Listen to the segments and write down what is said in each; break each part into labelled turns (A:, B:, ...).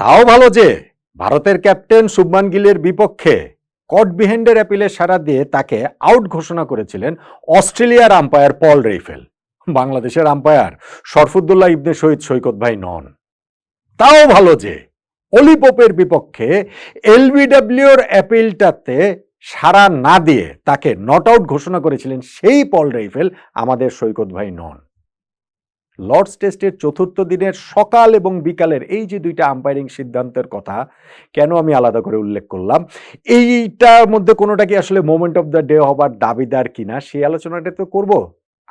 A: তাও ভালো যে ভারতের ক্যাপ্টেন শুভমান গিলের বিপক্ষে কট বিহেন্ডের অ্যাপিলে সারা দিয়ে তাকে আউট ঘোষণা করেছিলেন অস্ট্রেলিয়ার আম্পায়ার পল রেইফেল। বাংলাদেশের আম্পায়ার শরফুদ্দুল্লাহ ইবনে শহীদ সৈকত ভাই নন। তাও ভালো যে অলিপোপের বিপক্ষে এলবিডব্লিউর অ্যাপিলটাতে সাড়া না দিয়ে তাকে নট আউট ঘোষণা করেছিলেন সেই পল রেইফেল, আমাদের সৈকত ভাই নন। লর্ডস টেস্টের চতুর্থ দিনের সকাল এবং বিকালের এই যে দুইটা আম্পায়ারিং সিদ্ধান্তের কথা, কেন আমি আলাদা করে উল্লেখ করলাম? এইটার মধ্যে কোনোটা কি আসলে মোমেন্ট অফ দ্য ডে হবার দাবিদার কিনা? সেই আলোচনাটা তো করব।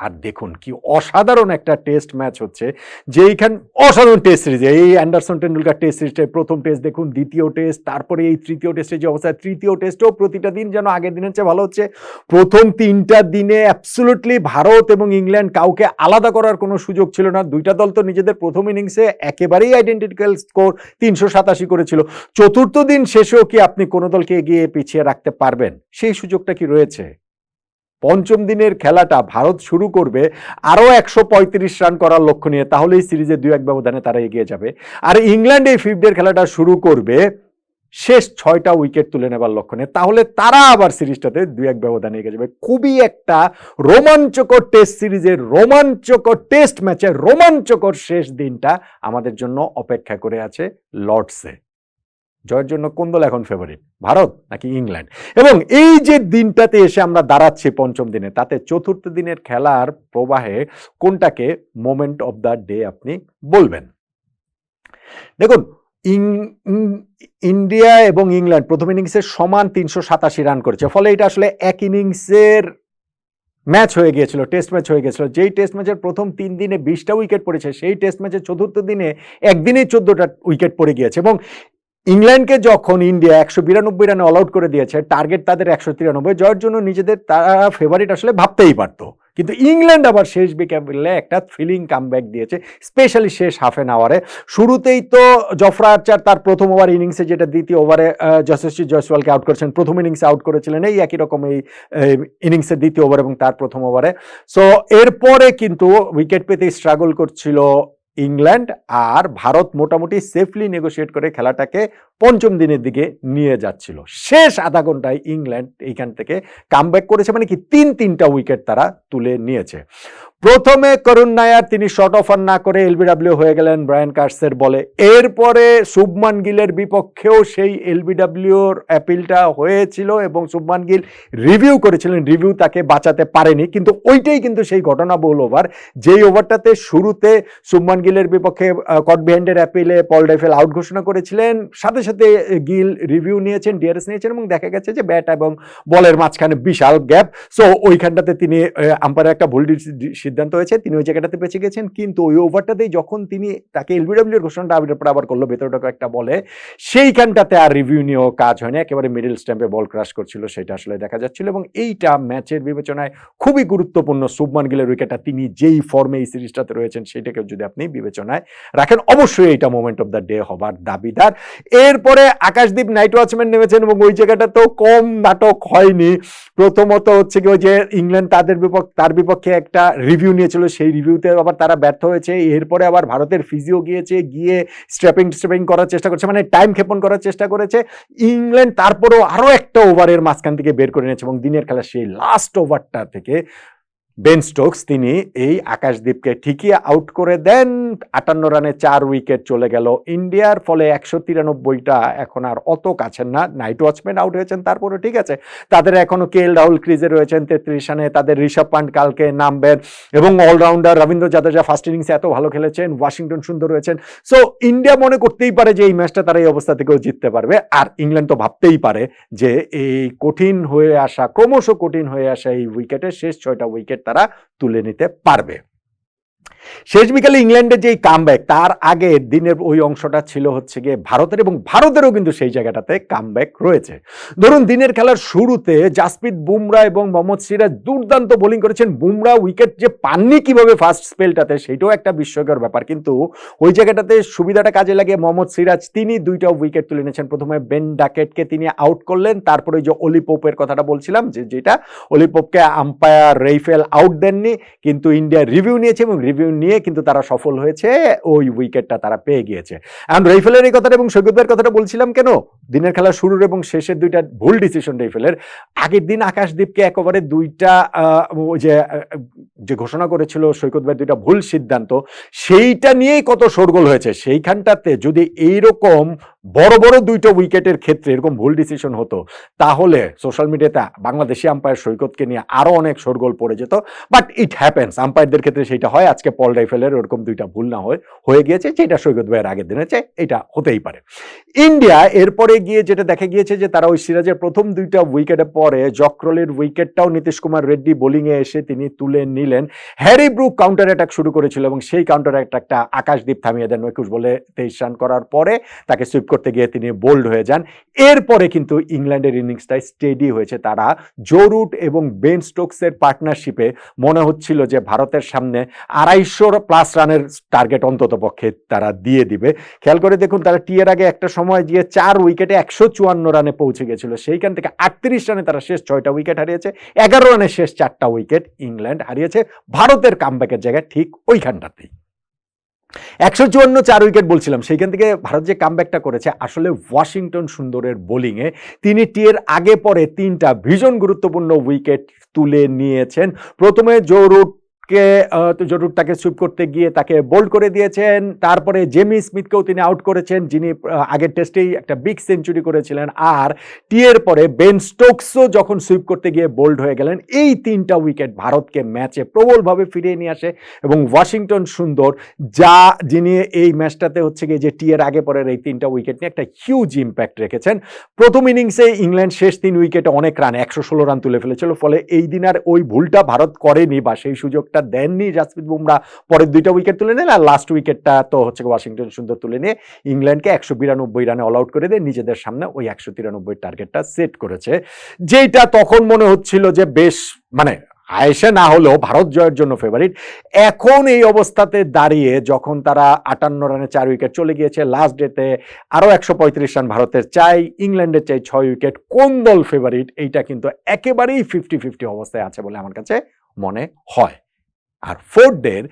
A: আর দেখুন কি অসাধারণ একটা টেস্ট ম্যাচ হচ্ছে, যেইখান অসাধারণ টেস্ট সিরিজ এই অ্যান্ডারসন টেন্ডুলকার টেস্ট সিরিজের প্রথম টেস্ট দেখুন, দ্বিতীয় টেস্ট তারপরে এই তৃতীয় টেস্টের যে অবস্থা, তৃতীয় টেস্টও প্রতিটা দিন যেন আগের দিনের চেয়ে ভালো হচ্ছে। প্রথম তিনটা দিনে অ্যাবসুলুটলি ভারত এবং ইংল্যান্ড কাউকে আলাদা করার কোনো সুযোগ ছিল না। দুইটা দল তো নিজেদের প্রথম ইনিংসে একেবারেই আইডেন্টিক্যাল স্কোর তিনশো সাতাশি করেছিল। চতুর্থ দিন শেষেও কি আপনি কোনো দলকে এগিয়ে পিছিয়ে রাখতে পারবেন? সেই সুযোগটা কি রয়েছে? পঞ্চম দিনের খেলাটা ভারত শুরু করবে আরও একশো পঁয়ত্রিশ রান করার লক্ষ্য নিয়ে, তাহলেই সিরিজে দু এক ব্যবধানে তারা এগিয়ে যাবে। আর ইংল্যান্ড এই ফিফথ ডের খেলাটা শুরু করবে শেষ ছয়টা উইকেট তুলে নেবার লক্ষ্য নিয়ে, তাহলে তারা আবার সিরিজটাতে দু এক ব্যবধানে এগিয়ে যাবে। খুবই একটা রোমাঞ্চকর টেস্ট সিরিজের রোমাঞ্চকর টেস্ট ম্যাচের রোমাঞ্চকর শেষ দিনটা আমাদের জন্য অপেক্ষা করে আছে লর্ডসে। জয়ের জন্য কোন দল এখন ফেভারিট ভারত নাকি ইংল্যান্ড? এবং এই যে দিনটাতে এসে আমরা দাঁড়াচ্ছি পঞ্চম দিনে, তাতে চতুর্থ দিনের খেলার প্রবাহে কোনটাকে মোমেন্ট অফ দ্য ডে আপনি বলবেন? দেখুন ইন্ডিয়া এবং ইংল্যান্ড প্রথম ইনিংসে সমান তিনশো সাতাশি রান করেছে। ফলে এটা আসলে এক ইনিংসের ম্যাচ হয়ে গিয়েছিল টেস্ট ম্যাচ হয়ে গিয়েছিল। যেই টেস্ট ম্যাচের প্রথম তিন দিনে বিশটা উইকেট পড়েছে, সেই টেস্ট ম্যাচের চতুর্থ দিনে একদিনেই চোদ্দোটা উইকেট পড়ে গিয়েছে। এবং ইংল্যান্ডকে যখন ইন্ডিয়া একশো বিরানব্বই রানে অল আউট করে দিয়েছে টার্গেট তাদের একশো তিরানব্বই জয়ের জন্য নিজেদের তারা ফেভারিট আসলে ভাবতেই পারতো। কিন্তু ইংল্যান্ড আবার শেষ বিকেলে একটা থ্রিলিং কামব্যাক দিয়েছে স্পেশালি শেষ হাফ এন আওয়ারে শুরুতেই তো জফরা আর্চার তার প্রথম ওভার ইনিংসে যেটা দ্বিতীয় ওভারে যশস্বী জয়সওয়ালকে আউট করেছেন, প্রথম ইনিংসে আউট করেছিলেন, এই একই রকম এই ইনিংসের দ্বিতীয় ওভার এবং তার প্রথম ওভারে সো এরপরে কিন্তু উইকেট পেতে স্ট্রাগল করছিল ইংল্যান্ড আর ভারত মোটামুটি সেফলি নেগোসিয়েট করে খেলাটাকে পঞ্চম দিনের দিকে নিয়ে যাচ্ছিল। শেষ আধা ঘন্টায় ইংল্যান্ড এইখান থেকে কামব্যাক করেছে মানে কি তিন তিনটা উইকেট তারা তুলে নিয়েছে। প্রথমে করুণ নায়ার তিনি শর্ট অফার না করে এলবিডাব্লিউ হয়ে গেলেন ব্রায়ান কার্সের বলে। এরপরে শুভমান গিলের বিপক্ষেও সেই এলবিডাব্লিউর অ্যাপিলটা হয়েছিল এবং শুভমান গিল রিভিউ করেছিলেন। রিভিউ তাকে বাঁচাতে পারেনি, কিন্তু ওইটাই কিন্তু সেই ঘটনা ঘটনাবহুল ওভার যেই ওভারটাতে শুরুতে শুভমান গিলের বিপক্ষে কট বিহাইন্ডের অ্যাপিলে পল ডেফেল আউট ঘোষণা করেছিলেন। সাথে সাথে গিল রিভিউ নিয়েছেন ডিআরএস নিয়েছেন এবং দেখা গেছে যে ব্যাট এবং বলের মাঝখানে বিশাল গ্যাপ সো ওইখানটাতে তিনি আম্পায়ার একটা ভুল সিদ্ধান্ত হয়েছে, তিনি ওই জায়গাটাতে বেঁচে গেছেন। কিন্তু ওই ওভারটাতেই যখন তিনি তাকে এলবিডব্লিউর ঘোষণাটা আবির আবার করল ভেতরটাকে একটা বলে, সেইখানটাতে আর রিভিউ নিয়েও কাজ হয়নি। একেবারে মিডল স্ট্যাম্পে বল ক্রাশ করছিল, সেটা আসলে দেখা যাচ্ছিল এবং এইটা ম্যাচের বিবেচনায় খুবই গুরুত্বপূর্ণ শুভমান গিলের উইকেটটা তিনি যেই ফর্মে এই সিরিজটাতে রয়েছেন সেটাকে যদি আপনি বিবেচনায় রাখেন, অবশ্যই এইটা মোমেন্ট অফ দ্য ডে হবার দাবিদার। এরপরে আকাশদীপ নাইট ওয়াচম্যান নেমেছেন এবং ওই জায়গাটাতেও কম নাটক হয়নি। প্রথমত হচ্ছে কি ওই যে ইংল্যান্ড তাদের বিপক্ষ, তার বিপক্ষে একটা রিভিউ নিয়েছিল, সেই রিভিউতে আবার তারা ব্যর্থ হয়েছে। এরপরে আবার ভারতের ফিজিও গিয়েছে, গিয়ে স্ট্র্যাপিং স্ট্র্যাপিং করার চেষ্টা করছে মানে টাইম ক্ষেপণ করার চেষ্টা করেছে। ইংল্যান্ড তারপরেও আরও একটা ওভারের মাঝখান থেকে বের করে নিয়েছে এবং দিনের খেলা সেই লাস্ট ওভারটা থেকে বেন স্টোকস তিনি এই আকাশদীপকে ঠিকই আউট করে দেন। আটান্ন রানে চার উইকেট চলে গেল ইন্ডিয়ার, ফলে একশো তিরানব্বইটা এখন আর অত কাছের না। নাইট ওয়াচম্যান আউট হয়েছেন তারপরে ঠিক আছে। তাদের এখনও কে এল রাহুল ক্রিজে রয়েছেন তেত্রিশ রানে। তাদের ঋষভ পান্ট কালকে নামবেন। এবং অলরাউন্ডার রবীন্দ্র জাদেজা ফার্স্ট ইনিংসে এত ভালো খেলেছেন, ওয়াশিংটন সুন্দর রয়েছেন। সো ইন্ডিয়া মনে করতেই পারে যে এই ম্যাচটা তারা এই অবস্থা থেকেও জিততে পারবে। আর ইংল্যান্ড তো ভাবতেই পারে যে এই কঠিন হয়ে আসা, ক্রমশ কঠিন হয়ে আসা এই উইকেটের শেষ ছয়টা উইকেট তারা তুলে নিতে পারবে। শেষ বিকালে ইংল্যান্ডের যেই কামব্যাক তার আগে দিনের ওই অংশটা ছিল হচ্ছে গিয়ে ভারতের এবং ভারতেরও কিন্তু সেই জায়গাটাতে কামব্যাক রয়েছে। ধরুন, দিনের খেলার শুরুতে জাসপ্রীত বুমরা এবং মোহাম্মদ সিরাজ দুর্দান্ত বোলিং করেছেন। বুমরা উইকেট যে পাননি কীভাবে ফার্স্ট স্পেলটাতে সেটাও একটা বিস্ময়কর ব্যাপার। কিন্তু ওই জায়গাটাতে সুবিধাটা কাজে লাগিয়ে মোহাম্মদ সিরাজ। তিনি দুইটা উইকেট তুলে নিয়েছেন প্রথমে বেন ডাকেটকে তিনি আউট করলেন। তারপরে যে অলি পোপের কথাটা বলছিলাম, যে যেটা অলি পোপকে আম্পায়ার রেইফেল আউট দেননি, কিন্তু ইন্ডিয়া রিভিউ নিয়েছে এবং রিভিউ নিয়ে কিন্তু তারা সফল হয়েছে, ওই উইকেটটা তারা পেয়ে গিয়েছে। এখন রেইফেলের এই কথাটা এবং সৈকত কথাটা বলছিলাম কেন? দিনের খেলা শুরুর এবং শেষের দুইটা ভুল ডিসিশন রেইফেলের আগের দিন আকাশদীপকে একেবারে দুইটা যে যে ঘোষণা করেছিল সৈকত দুইটা ভুল সিদ্ধান্ত, সেইটা নিয়েই কত শোরগোল হয়েছে। সেইখানটাতে যদি এইরকম বড় বড় দুইটা উইকেটের ক্ষেত্রে এরকম ভুল ডিসিশন হতো, তাহলে সোশ্যাল মিডিয়াতে বাংলাদেশি আম্পায়ার সৈকতকে নিয়ে আরও অনেক শোরগোল পড়ে যেত। বাট ইট হ্যাপেন্স আম্পায়ারদের ক্ষেত্রে সেটা হয়। আজকে পল রাইফেলের ওরকম দুইটা ভুল না হয়, হয়ে গিয়েছে, যেটা সৈকত ভাইয়ের আগের দিনে চাই এটা হতেই পারে। ইন্ডিয়া এরপরে গিয়ে যেটা দেখা গিয়েছে যে তারা ওই সিরাজের প্রথম দুইটা উইকেটে পরে জক্রলের উইকেটটাও নীতিশ কুমার রেড্ডি বোলিংয়ে এসে তিনি তুলে নিলেন। হ্যারি ব্রুক কাউন্টার অ্যাটাক শুরু করেছিল এবং সেই কাউন্টার অ্যাটাকটা আকাশদীপ থামিয়ে দেন একুশ বলে তেইশ রান করার পরে তাকে সুইপ করতে গিয়ে তিনি বোল্ড হয়ে যান। এরপরে কিন্তু ইংল্যান্ডের ইনিংসটাই স্টেডি হয়েছে তারা। জোরুট এবং বেন স্টোকসের পার্টনারশিপে মনে হচ্ছিল যে ভারতের সামনে আড়াইশোর প্লাস রানের টার্গেট অন্তত পক্ষে তারা দিয়ে দিবে। খেয়াল করে দেখুন, তারা টি এর আগে একটা সময় গিয়ে চার উইকেটে একশো চুয়ান্ন রানে পৌঁছে গেছিল। সেইখান থেকে আটত্রিশ রানে তারা শেষ ছয়টা উইকেট হারিয়েছে। এগারো রানে শেষ চারটা উইকেট ইংল্যান্ড হারিয়েছে। ভারতের কামব্যাকের জায়গায় ঠিক ওইখানটাতেই। একশো চুয়ান্ন চার উইকেট বলছিলাম, সেইখান থেকে ভারত যে কামব্যাকটা করেছে, আসলে ওয়াশিংটন সুন্দরের বোলিংয়ে তিনি টিয়ের আগে পরে তিনটা ভীষণ গুরুত্বপূর্ণ উইকেট তুলে নিয়েছেন। প্রথমে জো রুট কে আহ, তো জরুর তাকে সুইপ করতে গিয়ে তাকে বোল্ড করে দিয়েছেন। তারপরে জেমি স্মিথকেও তিনি আউট করেছেন যিনি আগের টেস্টেই একটা বিগ সেঞ্চুরি করেছিলেন। আর টিয়ের পরে বেন স্টোকসও যখন সুইপ করতে গিয়ে বোল্ড হয়ে গেলেন এই তিনটা উইকেট ভারতকে ম্যাচে প্রবলভাবে ফিরিয়ে নিয়ে আসে। এবং ওয়াশিংটন সুন্দর যা যিনি এই ম্যাচটাতে হচ্ছে গিয়ে যে টিয়ের আগে পরের এই তিনটা উইকেট নিয়ে একটা হিউজ ইম্প্যাক্ট রেখেছেন। প্রথম ইনিংসে ইংল্যান্ড শেষ তিন উইকেটে অনেক রান একশো ষোলো রান তুলে ফেলেছিল। ফলে এই দিন আর ওই ভুলটা ভারত করেনি বা সেই সুযোগটা দেননি জাসপ্রীত বুমরা। পরের দুইটা উইকেট তুলে নেন আর লাস্ট উইকেটটা তো হচ্ছে ওয়াশিংটন সুন্দর তুলে নিয়ে ইংল্যান্ডকে একশো বিরানব্বই রানে অল আউট করে দিয়ে নিজেদের সামনে ওই একশো তিরানব্বই টার্গেটটা সেট করেছে। যেটা তখন মনে হচ্ছিল যে বেশ মানে আয়েসে না হলেও ভারত জয়ের জন্য ফেভারিট এখন এই অবস্থাতে দাঁড়িয়ে যখন তারা আটান্ন রানে চার উইকেট চলে গিয়েছে লাস্ট ডেতে আরও একশো পঁয়ত্রিশ রান ভারতের চাই, ইংল্যান্ডের চাই ছয় উইকেট, কোন দল ফেভারিট এইটা কিন্তু একেবারেই ফিফটি ফিফটি অবস্থায় আছে বলে আমার কাছে মনে হয়। আর ফোর্থ ডের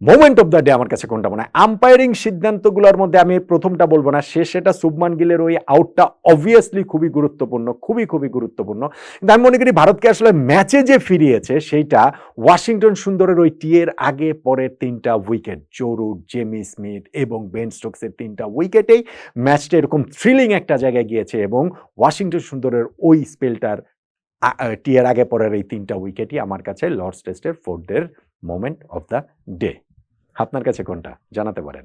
A: মোমেন্ট অফ দ্য ডে আমার কাছে কোনটা মনে হয়? আম্পায়ারিং সিদ্ধান্তগুলোর মধ্যে আমি প্রথমটা বলব না শেষ সেটা শুভমান গিলের ওই আউটটা অবভিয়াসলি খুবই গুরুত্বপূর্ণ, খুবই খুবই গুরুত্বপূর্ণ। কিন্তু আমি মনে করি ভারতকে আসলে ম্যাচে যে ফিরিয়েছে, সেইটা ওয়াশিংটন সুন্দরের ওই টিয়ের আগে পরের তিনটা wicket Joe Root Jamie Smith এবং বেন স্টোকসের তিনটা উইকেটেই ম্যাচটা এরকম থ্রিলিং একটা জায়গায় গিয়েছে এবং ওয়াশিংটন সুন্দরের ওই স্পেলটার টিয়ের আগে পরের এই তিনটা উইকেটই আমার কাছে লর্ডস টেস্টের ফোর্থ ডের মোমেন্ট অফ দ্য ডে আপনার কাছে কোনটা? জানাতে পারেন।